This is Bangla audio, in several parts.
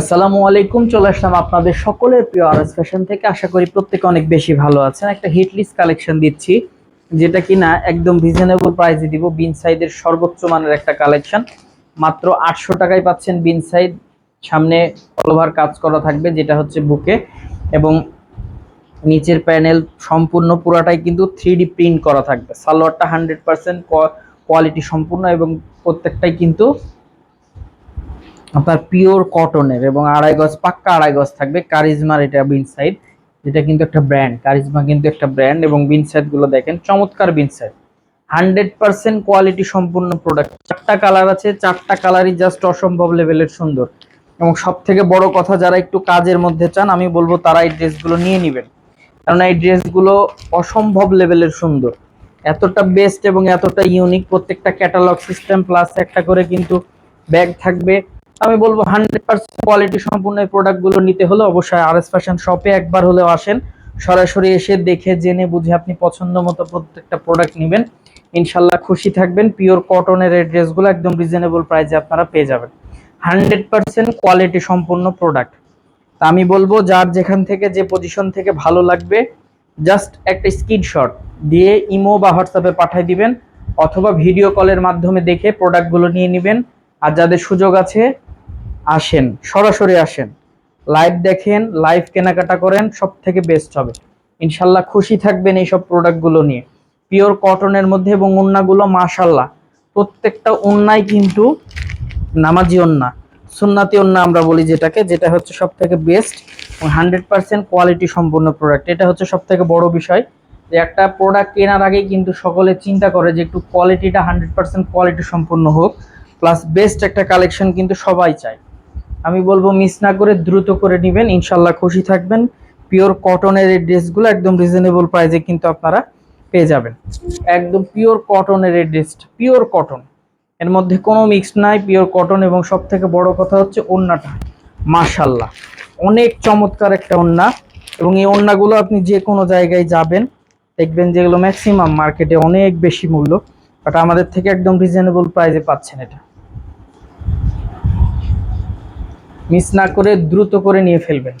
আসসালামু আলাইকুম, চলে আসলাম আপনাদের সকলের প্রিয় আরএস ফ্যাশন থেকে। আশা করি প্রত্যেকে অনেক বেশি ভালো আছেন। একটা হিট লিস্ট কালেকশন দিচ্ছি, যেটা কিনা একদম রিজনেবল প্রাইসে দিব বিন সাইডের সর্বোচ্চ মানের একটা কালেকশন মাত্র আটশো টাকায় পাচ্ছেন বিন সাইড সামনে ওভার কাজ করা থাকবে, যেটা হচ্ছে বুকে। এবং নিচের প্যানেল সম্পূর্ণ পুরাটাই কিন্তু থ্রি প্রিন্ট করা থাকবে। সালোয়ারটা হান্ড্রেড পার্সেন্ট কোয়ালিটি সম্পূর্ণ এবং প্রত্যেকটাই কিন্তু আপনার পিওর কটনের এবং আড়াই গজ, পাক্কা আড়াই গজ থাকবে কারিজমার এটা বিন সাইড যেটা কিন্তু একটা ব্র্যান্ড কারিজমা কিন্তু একটা ব্র্যান্ড এবং বিন সাইডগুলো দেখেন, চমৎকার বিন সাইড হান্ড্রেড পার্সেন্ট কোয়ালিটি সম্পূর্ণ প্রোডাক্ট চারটা কালার আছে, চারটা কালারই জাস্ট অসম্ভব লেভেলের সুন্দর। এবং সব থেকে বড় কথা, যারা একটু কাজের মধ্যে চান, আমি বলব তারা এই ড্রেসগুলো নিয়ে নেবেন। কারণ এই ড্রেসগুলো অসম্ভব লেভেলের সুন্দর। এতটা বেস্ট এবং এতটা ইউনিক প্রত্যেকটা ক্যাটালগ সিস্টেম প্লাস একটা করে কিন্তু ব্যাগ থাকবে। আমি বলব হান্ড্রেড পার্সেন্ট কোয়ালিটি সম্পূর্ণ প্রোডাক্টগুলো নিতে হলে অবশ্যই আর এস ফ্যাশন শপে একবার হলেও আসেন। সরাসরি এসে দেখে, জেনে, বুঝে আপনি পছন্দ মতো প্রত্যেকটা প্রোডাক্ট নেবেন। ইনশাল্লাহ খুশি থাকবেন। পিওর কটনের এই ড্রেসগুলো একদম রিজনেবল প্রাইসে আপনারা পেয়ে যাবেন। হান্ড্রেড পার্সেন্ট কোয়ালিটি সম্পূর্ণ প্রোডাক্ট তা আমি বলব, যার যেখান থেকে, যে পজিশন থেকে ভালো লাগবে জাস্ট একটা স্ক্রিনশট দিয়ে ইমো বা হোয়াটসঅ্যাপে পাঠিয়ে দিবেন, অথবা ভিডিও কলের মাধ্যমে দেখে প্রোডাক্টগুলো নিয়ে নেবেন। আর যাদের সুযোগ আছে আসেন, সরাসরি আসেন। লাইভ দেখেন লাইভ কেনাকাটা করেন সব থেকে বেস্ট হবে। ইনশাল্লাহ খুশি থাকবেন এইসব প্রোডাক্টগুলো নিয়ে। পিওর কটনের মধ্যে এবং উন্নাগুলো, মাশাল্লাহ। প্রত্যেকটা উন্নাই কিন্তু নামাজি ওন্না সুন্নাতি ওন্না আমরা বলি যেটাকে, যেটা হচ্ছে সব থেকে বেস্ট এবং হান্ড্রেড পার্সেন্ট কোয়ালিটি সম্পূর্ণ প্রোডাক্ট এটা হচ্ছে সব থেকে বড় বিষয় যে একটা প্রোডাক্ট কেনার আগে কিন্তু সকলে চিন্তা করে যে একটু কোয়ালিটিটা হান্ড্রেড পার্সেন্ট কোয়ালিটি সম্পূর্ণ হোক। প্লাস বেস্ট একটা কালেকশন কিন্তু সবাই চায়। আমি বলব মিস না করে দ্রুত করে নেবেন। ইনশাল্লাহ খুশি থাকবেন। পিওর কটনের এই ড্রেসগুলো একদম রিজনেবল প্রাইসে কিন্তু আপনারা পেয়ে যাবেন। একদম পিওর কটনের এই ড্রেস পিওর কটন এর মধ্যে কোনো মিক্স নাই পিওর কটন এবং সব থেকে বড় কথা হচ্ছে ওন্নাটা। মাশাল্লাহ। অনেক চমৎকার একটা ওন্না এবং এই ওন্নাগুলো আপনি যে কোনো জায়গায় যাবেন, দেখবেন যেগুলো ম্যাক্সিমাম মার্কেটে অনেক বেশি মূল্য বাট আমাদের থেকে একদম রিজনেবল প্রাইসে পাচ্ছেন এটা। মিস না করে দ্রুত করে নিয়ে ফেলবেন।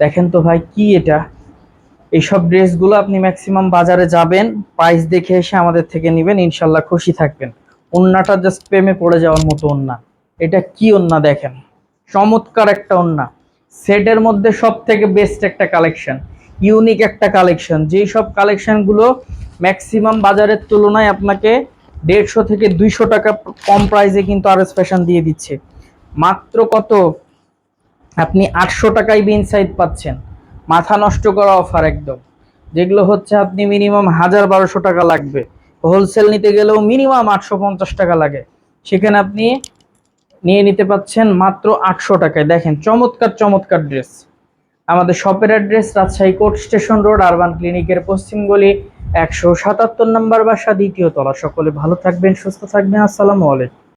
দেখেন তো ভাই, কি এটা? এইসব ড্রেসগুলো আপনি ম্যাক্সিমাম বাজারে যাবেন প্রাইস দেখে এসে আমাদের থেকে নেবেন, ইনশাল্লাহ খুশি থাকবেন। ওন্নাটা জাস্ট প্রেমে পড়ে যাওয়ার মতো ওন্না। এটা কি ওন্না দেখেন? চমৎকার একটা ওন্না। সেটের মধ্যে সব থেকে বেস্ট একটা কালেকশন ইউনিক একটা কালেকশন যেই সব কালেকশনগুলো ম্যাক্সিমাম বাজারের তুলনায় আপনাকে দেড়শো থেকে দুইশো টাকা কম প্রাইসে কিন্তু আর ফ্যাশন দিয়ে দিচ্ছে। মাত্র কত? আপনি আটশো টাকায় বিন সাইড পাচ্ছেন। মাথা নষ্ট করা অফার একদম। যেগুলো হচ্ছে আপনি মিনিমাম হাজার বারোশো টাকা লাগবে। হোলসেল নিতে গেলেও মিনিমাম আটশো পঞ্চাশ টাকা লাগে। সেখানে আপনি নিয়ে নিতে পাচ্ছেন মাত্র আটশো টাকায়। দেখেন, চমৎকার চমৎকার ড্রেস আমাদের শপের address Rajshahi court station road, urban ক্লিনিকের পশ্চিম গলি, একশো সাতাত্তর নম্বর বাসা, দ্বিতীয় তলা। সকলে ভালো থাকবেন, সুস্থ থাকবেন। আসসালামু আলাইকুম।